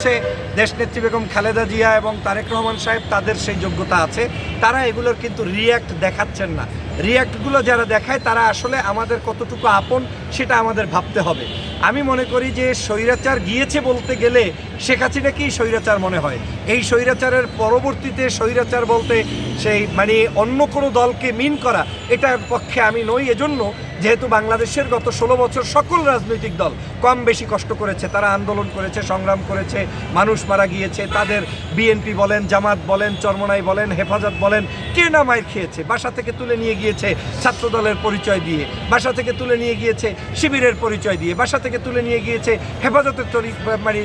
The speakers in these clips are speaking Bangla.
হচ্ছে দেশনেত্রী বেগম খালেদা জিয়া এবং তারেক রহমান সাহেব, তাদের সেই যোগ্যতা আছে। তারা এগুলোর কিন্তু রিয়্যাক্ট দেখাচ্ছেন না। রিয়্যাক্টগুলো যারা দেখায়, তারা আসলে আমাদের কতটুকু আপন সেটা আমাদের ভাবতে হবে। আমি মনে করি যে স্বৈরাচার গিয়েছে বলতে গেলে, শেখ হাসিনাকেই স্বৈরাচার মনে হয়? এই স্বৈরাচারের পরবর্তীতে স্বৈরাচার বলতে সেই মানে অন্য কোনো দলকে মিন করা, এটার পক্ষে আমি নই। এজন্য যেহেতু বাংলাদেশের গত ষোলো বছর সকল রাজনৈতিক দল কম বেশি কষ্ট করেছে, তারা আন্দোলন করেছে, সংগ্রাম করেছে, মানুষ মারা গিয়েছে, তাদের বিএনপি বলেন, জামাত বলেন, চরমনাই বলেন, হেফাজত বলেন, কে না মায়ের খেয়েছে? বাসা থেকে তুলে নিয়ে গিয়েছে ছাত্র দলের পরিচয় দিয়ে, বাসা থেকে তুলে নিয়ে গিয়েছে শিবিরের পরিচয় দিয়ে, বাসা থেকে তুলে নিয়ে গিয়েছে হেফাজতের তরি মানে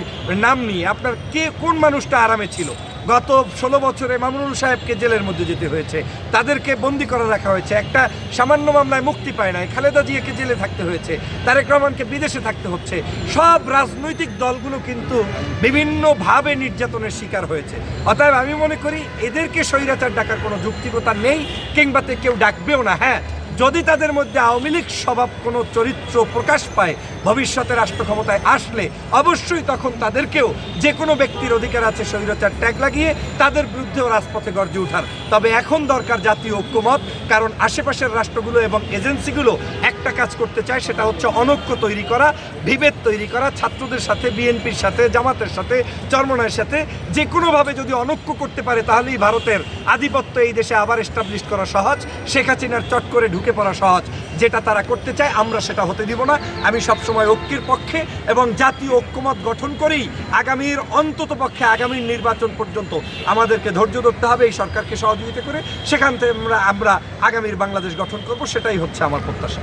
নাম নিয়ে। আপনার কে, কোন মানুষটা আরামে ছিল? গত ষোলো বছরে মামুনুল সাহেবকে জেলের মধ্যে যেতে হয়েছে। তাদেরকে বন্দি করে রাখা হয়েছে। একটা সামান্য মামলায় মুক্তি পায় নাই। খালেদা জিয়াকে জেলে থাকতে হয়েছে। তারেক রহমানকে বিদেশে থাকতে হচ্ছে। সব রাজনৈতিক দলগুলো কিন্তু বিভিন্নভাবে নির্যাতনের শিকার হয়েছে। অতএব আমি মনে করি এদেরকে স্বৈরাচার ডাকার কোনো যুক্তিকতা নেই, কিংবা কেউ ডাকবেও না। হ্যাঁ যদি তাদের মধ্যে আওয়ামী লীগ স্বভাব কোনো চরিত্র প্রকাশ পায়, ভবিষ্যতে রাষ্ট্র ক্ষমতায় আসলে অবশ্যই তখন তাদেরকেও যে কোনো ব্যক্তির অধিকার আছে স্বৈরাচার ট্যাগ লাগিয়ে তাদের বিরুদ্ধেও রাজপথে গর্জে ওঠার। তবে এখন দরকার জাতীয় ঐক্যমত, কারণ আশেপাশের রাষ্ট্রগুলো এবং এজেন্সিগুলো একটা কাজ করতে চায়, সেটা হচ্ছে অনৈক্য তৈরি করা, বিভেদ তৈরি করা, ছাত্রদের সাথে, বিএনপির সাথে, জামাতের সাথে চরমনায়ের সাথে। যে কোনোভাবে যদি অনৈক্য করতে পারে, তাহলেই ভারতের আধিপত্য এই দেশে আবার এস্টাবলিশ করা সহজ। শেখ হাসিনার চট করে ঢুকে পড়া সহজ। যেটা তারা করতে চায়, আমরা সেটা হতে দিব না। আমি সবসময় ঐক্যের পক্ষে এবং জাতীয় ঐক্যমত গঠন করেই আগামীর অন্তত পক্ষে আগামীর নির্বাচন পর্যন্ত আমাদেরকে ধৈর্য ধরতে হবে, এই সরকারকে সহযোগিতা করে সেখান থেকে আমরা আমরা আগামীর বাংলাদেশ গঠন করব, সেটাই হচ্ছে আমার প্রত্যাশা।